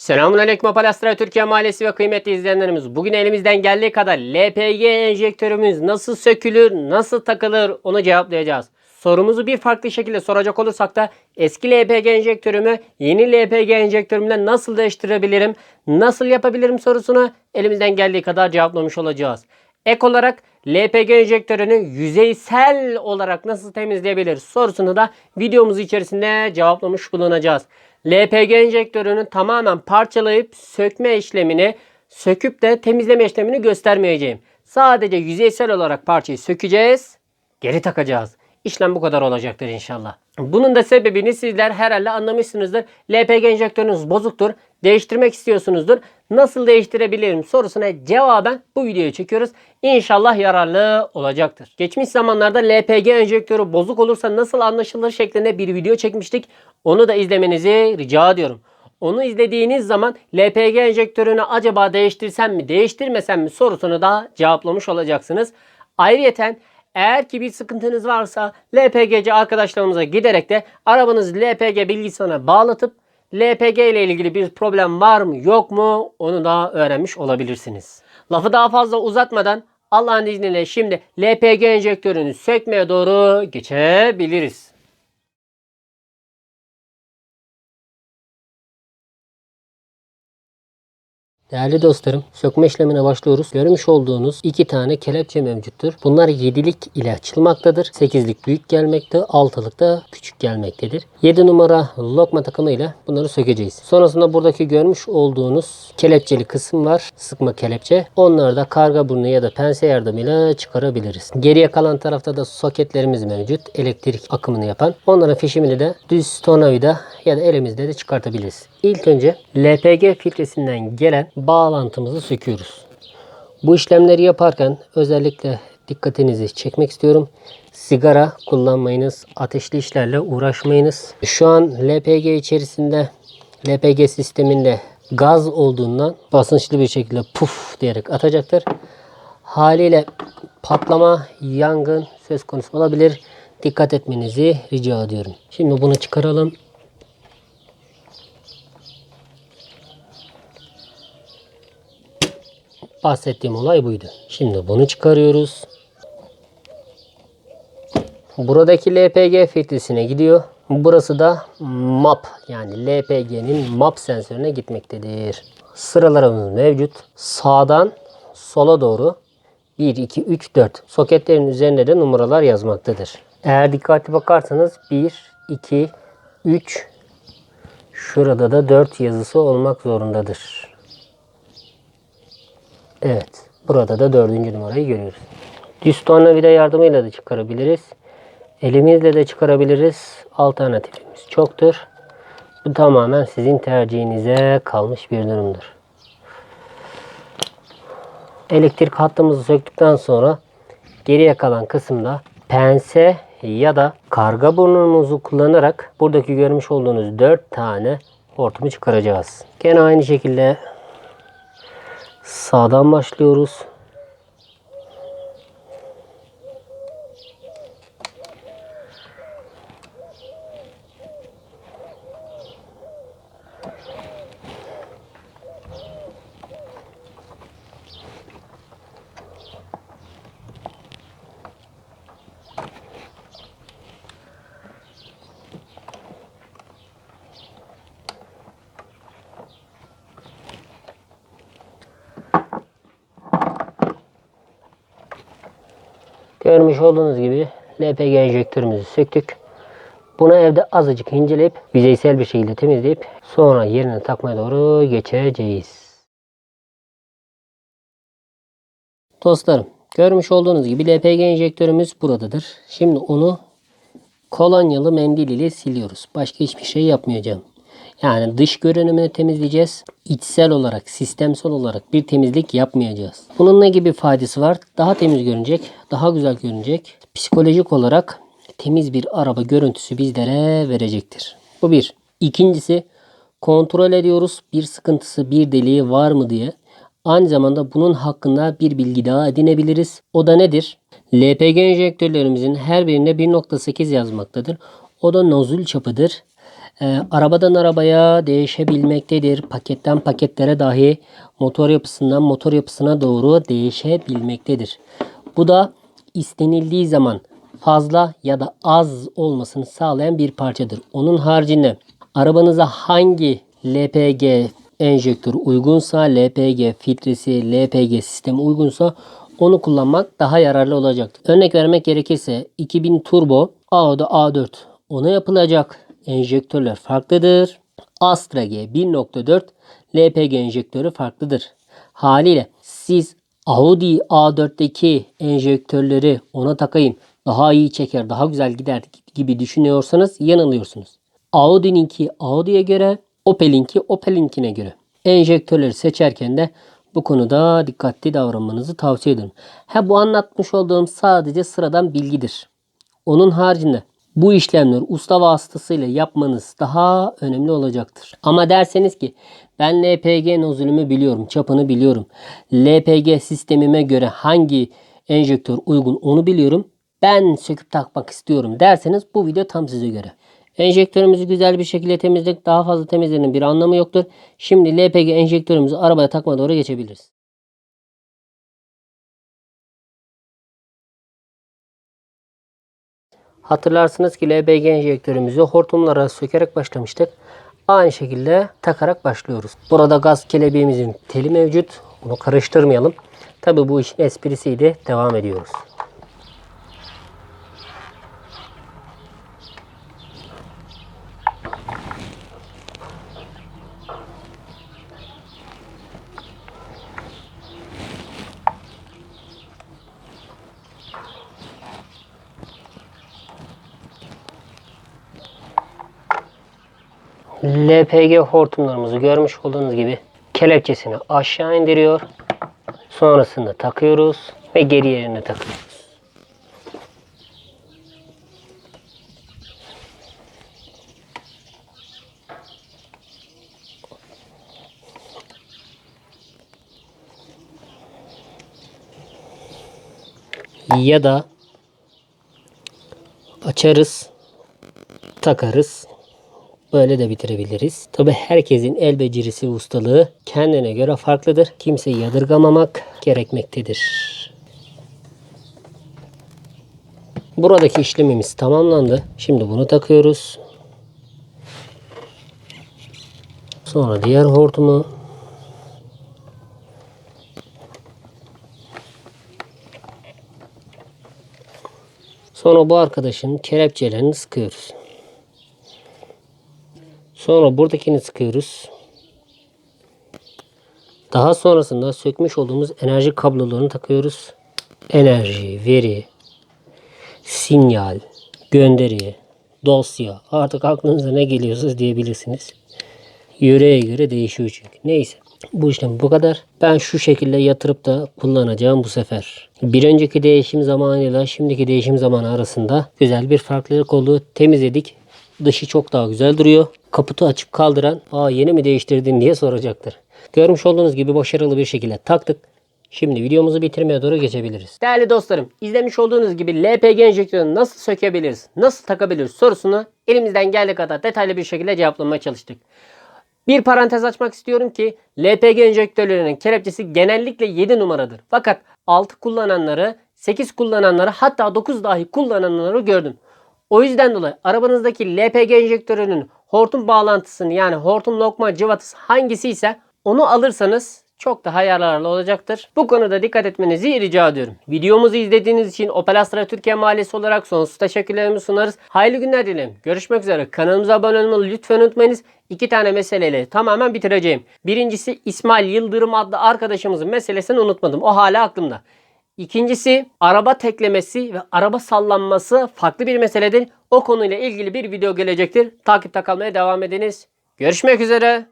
Selamünaleyküm Apalastra Türkiye Mahallesi ve kıymetli izleyenlerimiz. Bugün elimizden geldiği kadar LPG enjektörümüz nasıl sökülür, nasıl takılır onu cevaplayacağız. Sorumuzu bir farklı şekilde soracak olursak da eski LPG enjektörümü yeni LPG enjektörümle nasıl değiştirebilirim, nasıl yapabilirim sorusunu elimizden geldiği kadar cevaplamış olacağız. Ek olarak LPG enjektörünü yüzeysel olarak nasıl temizleyebiliriz sorusunu da videomuz içerisinde cevaplamış bulunacağız. LPG enjektörünü tamamen parçalayıp sökme işlemini, söküp de temizleme işlemini göstermeyeceğim. Sadece yüzeysel olarak parçayı sökeceğiz, geri takacağız. İşlem bu kadar olacaktır inşallah. Bunun da sebebini sizler herhalde anlamışsınızdır. LPG enjektörünüz bozuktur. Değiştirmek istiyorsunuzdur. Nasıl değiştirebilirim sorusuna cevaben bu videoyu çekiyoruz. İnşallah yararlı olacaktır. Geçmiş zamanlarda LPG enjektörü bozuk olursa nasıl anlaşılır şeklinde bir video çekmiştik. Onu da izlemenizi rica ediyorum. Onu izlediğiniz zaman LPG enjektörünü acaba değiştirsem mi değiştirmesem mi sorusunu da cevaplamış olacaksınız. Ayrıyeten eğer ki bir sıkıntınız varsa LPG'ci arkadaşlarımıza giderek de arabanızı LPG bilgisayarına bağlatıp LPG ile ilgili bir problem var mı yok mu onu da öğrenmiş olabilirsiniz. Lafı daha fazla uzatmadan Allah'ın izniyle şimdi LPG enjektörünü sökmeye doğru geçebiliriz. Değerli dostlarım, sökme işlemine başlıyoruz. Görmüş olduğunuz iki tane kelepçe mevcuttur. Bunlar 7'lik ile açılmaktadır. 8'lik büyük gelmekte, 6'lık da küçük gelmektedir. 7 numara lokma takımı ile bunları sökeceğiz. Sonrasında buradaki görmüş olduğunuz kelepçeli kısım var. Sıkma kelepçe. Onları da karga burnu ya da pense yardımıyla çıkarabiliriz. Geriye kalan tarafta da soketlerimiz mevcut. Elektrik akımını yapan. Onların fişimini de düz tornavida ya da elimizde de çıkartabiliriz. İlk önce LPG filtresinden gelen bağlantımızı söküyoruz. Bu işlemleri yaparken özellikle dikkatinizi çekmek istiyorum. Sigara kullanmayınız, ateşli işlerle uğraşmayınız. Şu an LPG içerisinde LPG sisteminde gaz olduğundan basınçlı bir şekilde puf diyerek atacaktır. Haliyle patlama, yangın söz konusu olabilir. Dikkat etmenizi rica ediyorum. Şimdi bunu çıkaralım. Bahsettiğim olay buydu. Şimdi bunu çıkarıyoruz. Buradaki LPG filtresine gidiyor. Burası da MAP yani LPG'nin MAP sensörüne gitmektedir. Sıralarımız mevcut. Sağdan sola doğru 1, 2, 3, 4. Soketlerin üzerinde de numaralar yazmaktadır. Eğer dikkatli bakarsanız 1, 2, 3, şurada da 4 yazısı olmak zorundadır. Evet. Burada da dördüncü numarayı görüyoruz. Düz tornavida yardımıyla da çıkarabiliriz. Elimizle de çıkarabiliriz. Alternatifimiz çoktur. Bu tamamen sizin tercihinize kalmış bir durumdur. Elektrik hattımızı söktükten sonra geriye kalan kısımda pense ya da karga burnumuzu kullanarak buradaki görmüş olduğunuz 4 tane hortumu çıkaracağız. Gene aynı şekilde Sağdan başlıyoruz. Görmüş olduğunuz gibi LPG enjektörümüzü söktük. Bunu evde azıcık inceleyip yüzeysel bir şekilde temizleyip sonra yerine takmaya doğru geçeceğiz. Dostlarım görmüş olduğunuz gibi LPG enjektörümüz buradadır. Şimdi onu kolonyalı mendil ile siliyoruz. Başka hiçbir şey yapmayacağım. Yani dış görünümünü temizleyeceğiz. İçsel olarak, sistemsel olarak bir temizlik yapmayacağız. Bunun ne gibi faydası var? Daha temiz görünecek, daha güzel görünecek. Psikolojik olarak temiz bir araba görüntüsü bizlere verecektir. Bu bir. İkincisi kontrol ediyoruz bir sıkıntısı, bir deliği var mı diye. Aynı zamanda bunun hakkında bir bilgi daha edinebiliriz. O da nedir? LPG enjektörlerimizin her birinde 1.8 yazmaktadır. O da nozül çapıdır. Ee, arabadan arabaya değişebilmektedir. Paketten paketlere dahi motor yapısından motor yapısına doğru değişebilmektedir. Bu da istenildiği zaman fazla ya da az olmasını sağlayan bir parçadır. Onun haricinde arabanıza hangi LPG enjektör uygunsa, LPG filtresi, LPG sistemi uygunsa onu kullanmak daha yararlı olacaktır. Örnek vermek gerekirse 2000 turbo Audi A4 ona yapılacak enjektörler farklıdır. Astra G 1.4 LPG enjektörü farklıdır. Haliyle siz Audi A4'teki enjektörleri ona takayım daha iyi çeker, daha güzel gider gibi düşünüyorsanız yanılıyorsunuz. Audi'ninki Audi'ye göre, Opel'inki Opel'inkine göre. Enjektörleri seçerken de bu konuda dikkatli davranmanızı tavsiye ederim. Ha bu anlatmış olduğum sadece sıradan bilgidir. Onun haricinde bu işlemleri usta vasıtasıyla yapmanız daha önemli olacaktır. Ama derseniz ki ben LPG nozülümü biliyorum, çapını biliyorum. LPG sistemime göre hangi enjektör uygun onu biliyorum. Ben söküp takmak istiyorum derseniz bu video tam size göre. Enjektörümüzü güzel bir şekilde temizledik. Daha fazla temizlemenin bir anlamı yoktur. Şimdi LPG enjektörümüzü arabaya takma doğru geçebiliriz. Hatırlarsınız ki LPG enjektörümüzü hortumlara sökerek başlamıştık. Aynı şekilde takarak başlıyoruz. Burada gaz kelebeğimizin teli mevcut. Bunu karıştırmayalım. Tabi bu işin esprisiydi. Devam ediyoruz. LPG hortumlarımızı görmüş olduğunuz gibi kelepçesini aşağı indiriyor. Sonrasında takıyoruz ve geri yerine takıyoruz. Ya da açarız, takarız, Böyle de bitirebiliriz. Tabi herkesin el becerisi ustalığı kendine göre farklıdır. Kimseyi yadırgamamak gerekmektedir. Buradaki işlemimiz tamamlandı. Şimdi bunu takıyoruz. Sonra diğer hortumu Sonra bu arkadaşın kelepçelerini sıkıyoruz. Sonra buradakini sıkıyoruz. Daha sonrasında sökmüş olduğumuz enerji kablolarını takıyoruz. Enerji, veri, sinyal, gönderi, dosya artık aklınıza ne geliyorsa diyebilirsiniz. Yöreye göre değişiyor çünkü. Neyse. Bu işlem bu kadar. Ben şu şekilde yatırıp da kullanacağım bu sefer. Bir önceki değişim zamanıyla şimdiki değişim zamanı arasında güzel bir farklılık oldu. Temizledik. Dışı çok daha güzel duruyor. Kaputu açıp kaldıran aa yeni mi değiştirdin diye soracaktır. Görmüş olduğunuz gibi başarılı bir şekilde taktık. Şimdi videomuzu bitirmeye doğru geçebiliriz. Değerli dostlarım, izlemiş olduğunuz gibi LPG enjektörünü nasıl sökebiliriz, nasıl takabiliriz sorusunu elimizden geldiği kadar detaylı bir şekilde cevaplamaya çalıştık. Bir parantez açmak istiyorum ki LPG enjektörlerinin kelepçesi genellikle 7 numaradır. Fakat 6 kullananları, 8 kullananları hatta 9 dahi kullananları gördüm. O yüzden dolayı arabanızdaki LPG enjektörünün hortum bağlantısını yani hortum lokma cıvatası hangisi ise onu alırsanız çok daha yararlı olacaktır. Bu konuda dikkat etmenizi rica ediyorum. Videomuzu izlediğiniz için Opel Astra Türkiye Mahallesi olarak sonsuz teşekkürlerimi sunarız. Hayırlı günler dilerim. Görüşmek üzere. Kanalımıza abone olmayı lütfen unutmayınız. İki tane meseleyle tamamen bitireceğim. Birincisi İsmail Yıldırım adlı arkadaşımızın meselesini unutmadım. O hala aklımda. İkincisi araba teklemesi ve araba sallanması farklı bir meseledir. O konuyla ilgili bir video gelecektir. Takipte kalmaya devam ediniz. Görüşmek üzere.